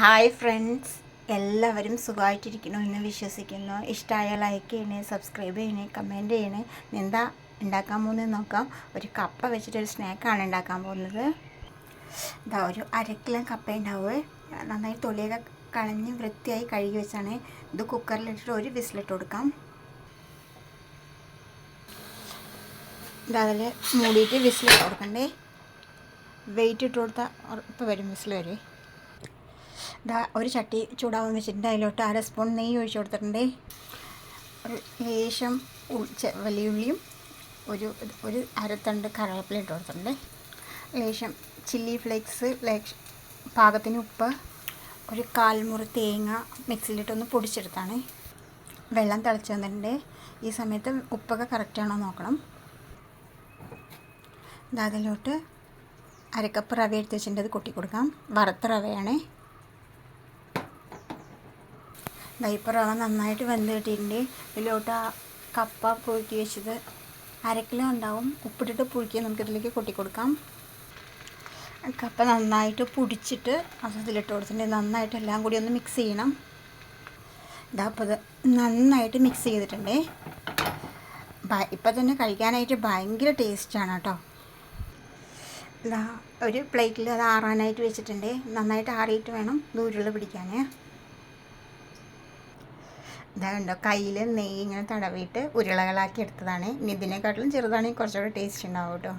Hi friends എല്ലാവരും സുഖമായിട്ടിരിക്കുന്നു എന്ന് വിശ്വസിക്കുന്നു. ഇഷ്ടമായ ലൈക്ക് ചെയ്യണേ സബ്സ്ക്രൈബ് ചെയ്യണേ കമന്റ് ചെയ്യണേ. എന്താ ഉണ്ടാക്കാൻ പോകുന്നത് നോക്കാം. ഒരു കപ്പ വെച്ചിട്ടൊരു സ്നാക്കാണ് ഉണ്ടാക്കാൻ പോകുന്നത്. ഇതാ ഒരു അര കിലോ കപ്പ ഉണ്ടാവുക നന്നായി തൊലിയൊക്കെ കളഞ്ഞ് വൃത്തിയായി കഴുകി വെച്ചാണ്. ഇത് കുക്കറിലിട്ടിട്ട് ഒരു വിസിലിട്ട് കൊടുക്കാം. ഇതതിൽ മൂടിയിട്ട് വിസിലിട്ട് കൊടുക്കണ്ടേ. വെയിറ്റ് ഇട്ട് കൊടുത്താൽ ഉറപ്പ് വരും വിസിൽ വരും. ഇതാ ഒരു ചട്ടി ചൂടാവാൻ വെച്ചിട്ടുണ്ട്. അതിലോട്ട് അര സ്പൂൺ നെയ്യ് ഒഴിച്ച് കൊടുത്തിട്ടുണ്ട്. ലേശം വലിയുള്ളിയും ഒരു ഒരു അരത്തണ്ട് കറിവേപ്പില ഇട്ട് കൊടുത്തിട്ടുണ്ട്. ലേശം ചില്ലി ഫ്ലേക്സ് ലേശ പാകത്തിന് ഉപ്പ് ഒരു കാൽമുറി തേങ്ങ മിക്സിയിലിട്ടൊന്ന് പൊടിച്ചെടുത്താണ്. വെള്ളം തിളച്ച് വന്നിട്ടുണ്ട്. ഈ സമയത്ത് ഉപ്പൊക്കെ കറക്റ്റാണോ നോക്കണം. അതിലോട്ട് അരക്കപ്പ് റവ എടുത്ത് വെച്ചിട്ടുണ്ട്. അത് കൊട്ടി കൊടുക്കാം വറുത്ത റവയാണേ. ദാ ഇപ്പോൾ റവ നന്നായിട്ട് വെന്ത് കിട്ടിയിട്ടുണ്ട്. ഇതിലോട്ട് ആ കപ്പ പുഴുക്കി വെച്ചത് അര കിലോ ഉണ്ടാവും. ഉപ്പിട്ടിട്ട് പുഴുക്കി നമുക്കിതിലേക്ക് കൊട്ടിക്കൊടുക്കാം. കപ്പ നന്നായിട്ട് പൊടിച്ചിട്ട് അത് ഇതിലിട്ട് കൊടുത്തിട്ടുണ്ട്. നന്നായിട്ട് എല്ലാം കൂടി ഒന്ന് മിക്സ് ചെയ്യണം. ഇതാ അപ്പോൾ നന്നായിട്ട് മിക്സ് ചെയ്തിട്ടുണ്ടേ. ഇപ്പം തന്നെ കഴിക്കാനായിട്ട് ഭയങ്കര ടേസ്റ്റാണ് കേട്ടോ. ഒരു പ്ലേറ്റിൽ അത് ആറാനായിട്ട് വെച്ചിട്ടുണ്ട്. നന്നായിട്ട് ആറിയിട്ട് വേണം ദൂരുള്ള പിടിക്കാൻ ഇതാ കയ്യിൽ നെയ്യ് ഇങ്ങനെ തടവിയിട്ട് ഉരുളകളാക്കി എടുത്തതാണ്. ഇനി ഇതിനെക്കാട്ടിലും ചെറുതാണെങ്കിൽ കുറച്ചുകൂടെ ടേസ്റ്റ് ഉണ്ടാവും കേട്ടോ.